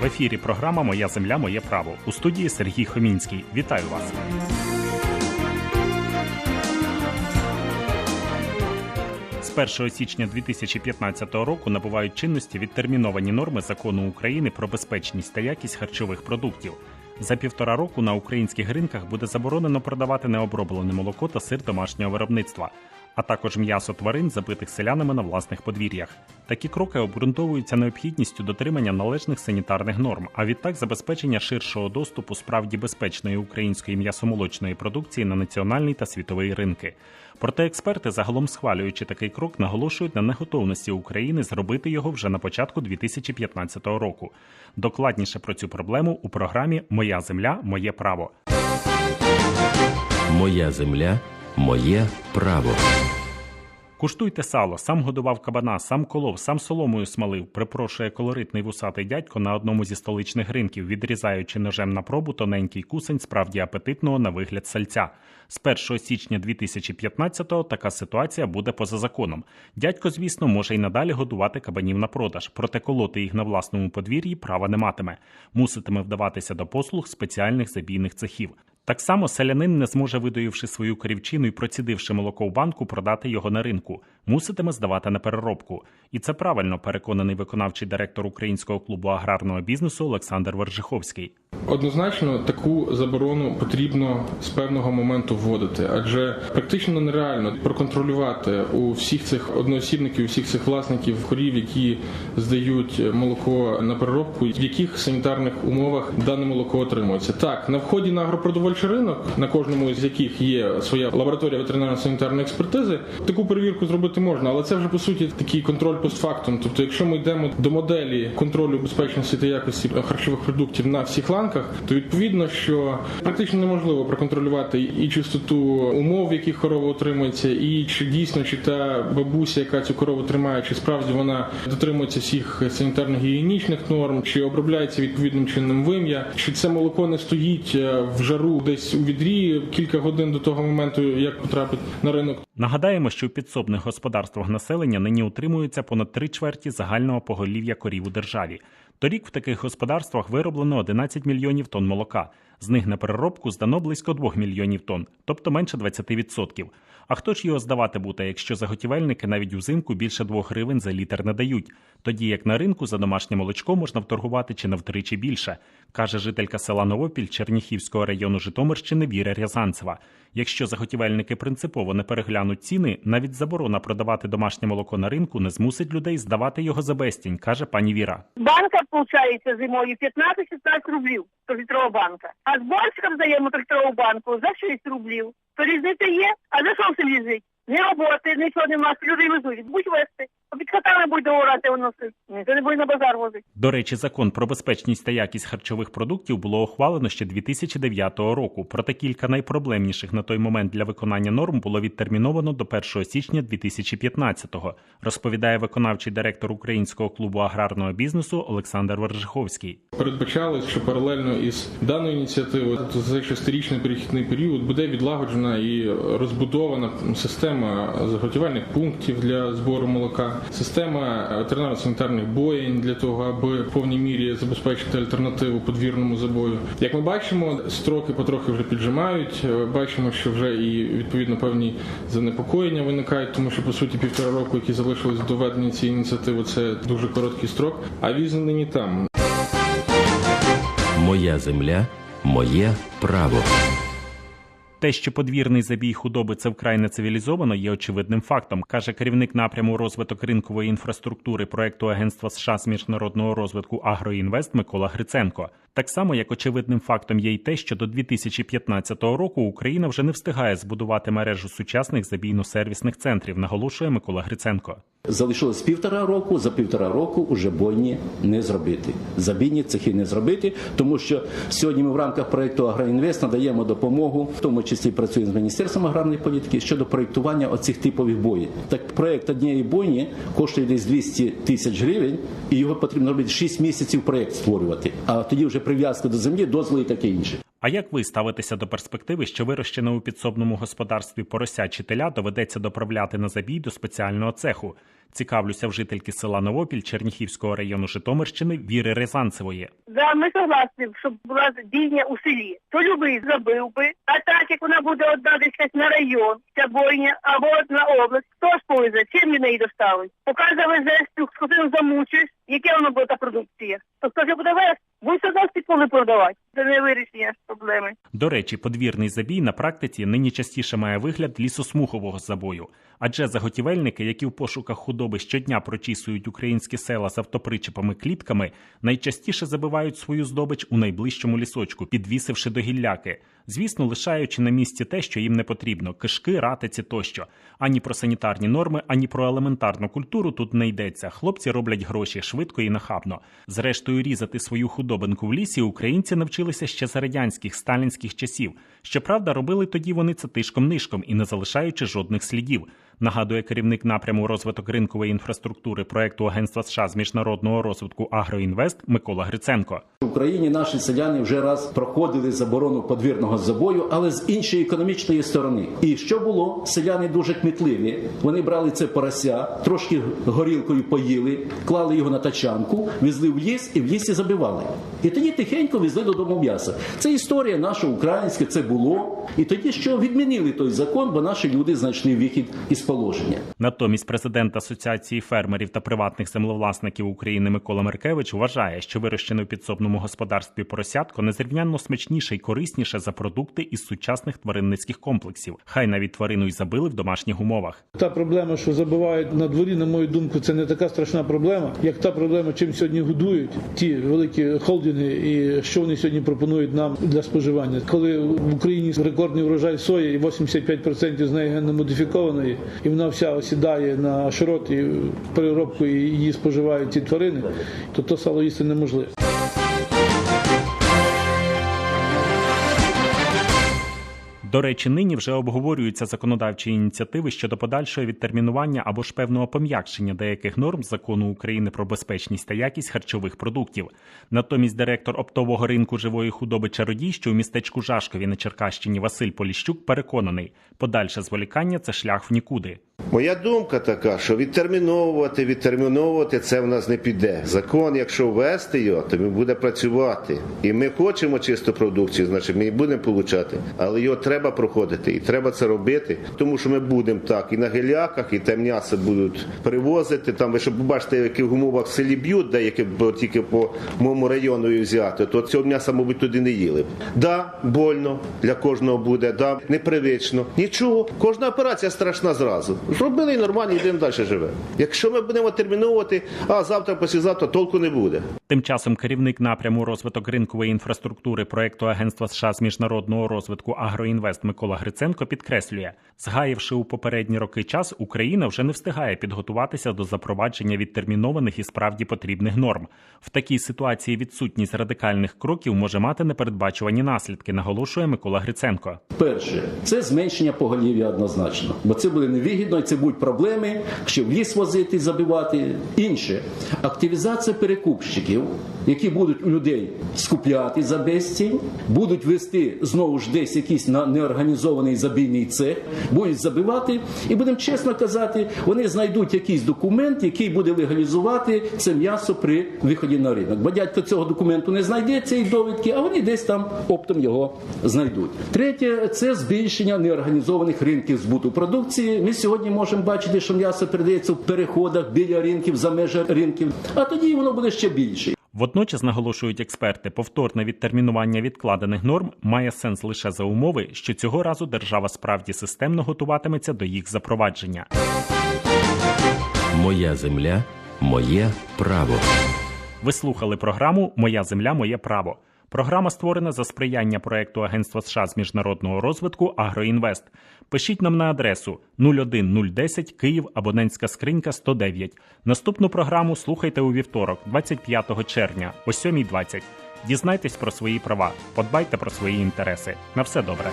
В ефірі програма Моя земля, моє право у студії Сергій Хомінський. Вітаю вас. З 1 січня 2015 року набувають чинності відтерміновані норми закону України про безпечність та якість харчових продуктів. За півтора року на українських ринках буде заборонено продавати необроблене молоко та сир домашнього виробництва, а також м'ясо тварин, забитих селянами на власних подвір'ях. Такі кроки обґрунтовуються необхідністю дотримання належних санітарних норм, а відтак забезпечення ширшого доступу справді безпечної української м'ясомолочної продукції на національний та світовий ринки. Проте експерти, загалом схвалюючи такий крок, наголошують на неготовності України зробити його вже на початку 2015 року. Докладніше про цю проблему у програмі Моя земля, моє право. Моя земля, моє право. Куштуйте сало, сам годував кабана, сам колов, сам соломою смалив, припрошує колоритний вусатий дядько на одному зі столичних ринків, відрізаючи ножем на пробу тоненький кусень справді апетитного на вигляд сальця. З 1 січня 2015-го така ситуація буде поза законом. Дядько, звісно, може й надалі годувати кабанів на продаж, проте колоти їх на власному подвір'ї права не матиме. Муситиме вдаватися до послуг спеціальних забійних цехів. Так само селянин не зможе, видоївши свою корівчину і процідивши молоко в банку, продати його на ринку, муситиме здавати на переробку. І це правильно переконаний виконавчий директор українського клубу аграрного бізнесу Олександр Вержиховський. Однозначно таку заборону потрібно з певного моменту вводити, адже практично нереально проконтролювати у всіх цих одноосібників, у всіх цих власників корів, які здають молоко на переробку, в яких санітарних умовах дане молоко отримується. Так, на вході на агропродовольчий ринок, на кожному з яких є своя лабораторія ветеринарно-санітарної експертизи, таку перевірку зробити можна, але це вже по суті такий контроль постфактум. Тобто, якщо ми йдемо до моделі контролю безпечності та якості харчових продуктів на всіх ланках, то відповідно, що практично неможливо проконтролювати і чистоту умов, в яких корова утримується, і чи дійсно чи та бабуся, яка цю корову тримає, чи справді вона дотримується всіх санітарно-гігієнічних норм, чи обробляється відповідним чином вим'я, чи це молоко не стоїть е, в жару десь у відрі кілька годин до того моменту, як потрапить на ринок. Нагадаємо, що у підсобних господарствах населення нині утримується понад три чверті загального поголів'я корів у державі. Торік в таких господарствах вироблено 11 мільйонів тонн молока. З них на переробку здано близько 2 мільйонів тонн, тобто менше 20%. А хто ж його здавати буде, якщо заготівельники навіть взимку більше 2 гривень за літр не дають, тоді як на ринку за домашнє молочко можна вторгувати чи на втричі більше, каже жителька села Новопіль Черніхівського району Житомирщини Віра Рязанцева. Якщо заготівельники принципово не переглянуть ціни, навіть заборона продавати домашнє молоко на ринку не змусить людей здавати його за безцінь, каже пані Віра. Банка получається зимою 15-16 рублів, то літрова банка. А з борщиком даємо літрову банку за 6 рублів. То різниця є, а за що все лізить? Ні роботи, нічого нема, люди везуть. Будь вести. Під хатами буде орати виносити. Ніхто не буде на базар возити. До речі, закон про безпечність та якість харчових продуктів було ухвалено ще 2009 року. Проте кілька найпроблемніших на той момент для виконання норм було відтерміновано до 1 січня 2015-го, розповідає виконавчий директор українського клубу аграрного бізнесу Олександр Вержиховський. Передбачалось, що паралельно із даною ініціативою за цей шестирічний перехідний період буде відлагоджена і розбудована система заготівельних пунктів для збору молока, система ветеринарно-санітарних боєнь для того, аби в повній мірі забезпечити альтернативу подвірному забою. Як ми бачимо, строки потрохи вже піджимають. Бачимо, що вже і відповідно певні занепокоєння виникають, тому що по суті півтора року, які залишились до введення цієї ініціативи, це дуже короткий строк. А візни нині там. Моя земля, моє право. Те, що подвірний забій худоби це вкрай нецивілізовано, є очевидним фактом, каже керівник напряму розвиток ринкової інфраструктури проекту Агентства США з міжнародного розвитку Агроінвест Микола Гриценко. Так само, як очевидним фактом є й те, що до 2015 року Україна вже не встигає збудувати мережу сучасних забійно-сервісних центрів, наголошує Микола Гриценко. Залишилось півтора року. За півтора року уже бойні не зробити. Забійні цехи не зробити, тому що сьогодні ми в рамках проекту Агроінвест надаємо допомогу, в тому числі працюємо з міністерством аграрної політики щодо проектування оцих типових боїв. Так проект однієї бойні коштує десь 200 тисяч гривень, і його потрібно робити 6 місяців проект створювати. А тоді вже прив'язка до землі, дозволи і таке інше. А як ви ставитеся до перспективи, що вирощене у підсобному господарстві порося теля доведеться доправляти на забій до спеціального цеху? Цікавлюся в жительки села Новопіль Черніхівського району Житомирщини Віри Рязанцевої. Да, ми согласні, щоб була бійня у селі. То любий забив би. А так як вона буде одна десь на район, ця бойня, або на область, хто ж повезе, чим він її доставить? Поки завезеш, цю скотину замучиш, яке воно буде та продукція? То хто ж буде вести? Будь одно коли продавати. Це не вирішення проблеми. До речі, подвірний забій на практиці нині частіше має вигляд лісосмугового забою, адже заготівельники, які в пошуках худоби щодня прочісують українські села з автопричепами клітками, найчастіше забивають свою здобич у найближчому лісочку, підвісивши до гілляки. Звісно, лишаючи на місці те, що їм не потрібно кишки, ратиці тощо. Ані про санітарні норми, ані про елементарну культуру тут не йдеться. Хлопці роблять гроші швидко і нахабно. Зрештою, різати свою худобинку в лісі українці навчилися ще за радянських сталінських часів. Щоправда, робили тоді вони це тишком нишком і не залишаючи жодних слідів. Нагадує керівник напряму розвиток ринкової інфраструктури проекту Агентства США з міжнародного розвитку Агроінвест Микола Гриценко. В Україні наші селяни вже раз проходили заборону подвірного забою, але з іншої економічної сторони. І що було? Селяни дуже кмітливі. Вони брали це порося, трошки горілкою поїли, клали його на тачанку, везли в ліс і в лісі забивали. І тоді тихенько везли додому м'ясо. Це історія наша українська, це було. І тоді що відмінили той закон, бо наші люди знайшли вихід із положення. Натомість президент Асоціації фермерів та приватних землевласників України Микола Меркевич вважає, що вирощене в підсобному господарстві поросятко незрівнянно смачніше і корисніше за продукти із сучасних тваринницьких комплексів. Хай навіть тварину й забили в домашніх умовах. Та проблема, що забивають на дворі, на мою думку, це не така страшна проблема, як та проблема, чим сьогодні годують ті великі холдинги, і що вони сьогодні пропонують нам для споживання. Коли в Україні рекордний врожай сої, і 85% з неї генномодифікованої, і вона вся осідає на широт і переробку і її споживають ці тварини, то то сало їсти неможливо. До речі, нині вже обговорюються законодавчі ініціативи щодо подальшого відтермінування або ж певного пом'якшення деяких норм закону України про безпечність та якість харчових продуктів. Натомість директор оптового ринку живої худоби чародій, що у містечку Жашкові на Черкащині Василь Поліщук переконаний, подальше зволікання це шлях в нікуди. Моя думка така, що відтерміновувати, відтерміновувати це в нас не піде. Закон, якщо ввести його, то він буде працювати. І ми хочемо чисту продукцію, значить ми її будемо получати. Але його треба проходити і треба це робити, тому що ми будемо так і на геляках, і те м'ясо будуть привозити. Там ви щоб побачите, в яких умовах в селі б'ють, деякі бо тільки по моєму району і взяти, то цього м'яса, мабуть, туди не їли. б. Да, больно для кожного буде, да, непривично. Нічого, кожна операція страшна зразу. Зробили і нормально, йдемо далі живе. Якщо ми будемо терміновувати, а завтра, післязавтра толку не буде. Тим часом керівник напряму розвиток ринкової інфраструктури проекту Агентства США з міжнародного розвитку Агроінвест Микола Гриценко підкреслює, згаявши у попередні роки час, Україна вже не встигає підготуватися до запровадження відтермінованих і справді потрібних норм. В такій ситуації відсутність радикальних кроків може мати непередбачувані наслідки, наголошує Микола Гриценко. Перше, це зменшення поголів'я однозначно, бо це буде невигідно і це будуть проблеми, що в ліс возити, забивати. Інше активізація перекупщиків, які будуть у людей скупляти за безцінь, будуть вести знову ж десь якийсь неорганізований забійний цех, будуть забивати, і будемо чесно казати, вони знайдуть якийсь документ, який буде легалізувати це м'ясо при виході на ринок. Бо дядько цього документу не знайде цієї довідки, а вони десь там оптом його знайдуть. Третє це збільшення неорганізованих ринків збуту продукції. Ми сьогодні можемо бачити, що м'ясо передається в переходах біля ринків, за межі ринків, а тоді воно буде ще більше. Водночас наголошують експерти, повторне відтермінування відкладених норм має сенс лише за умови, що цього разу держава справді системно готуватиметься до їх запровадження. Моя земля, моє право. Ви слухали програму Моя земля, моє право. Програма створена за сприяння проекту Агентства США з міжнародного розвитку Агроінвест. Пишіть нам на адресу 01010 Київ, абонентська скринька 109. Наступну програму слухайте у вівторок, 25 червня о 7.20. Дізнайтесь про свої права, подбайте про свої інтереси. На все добре.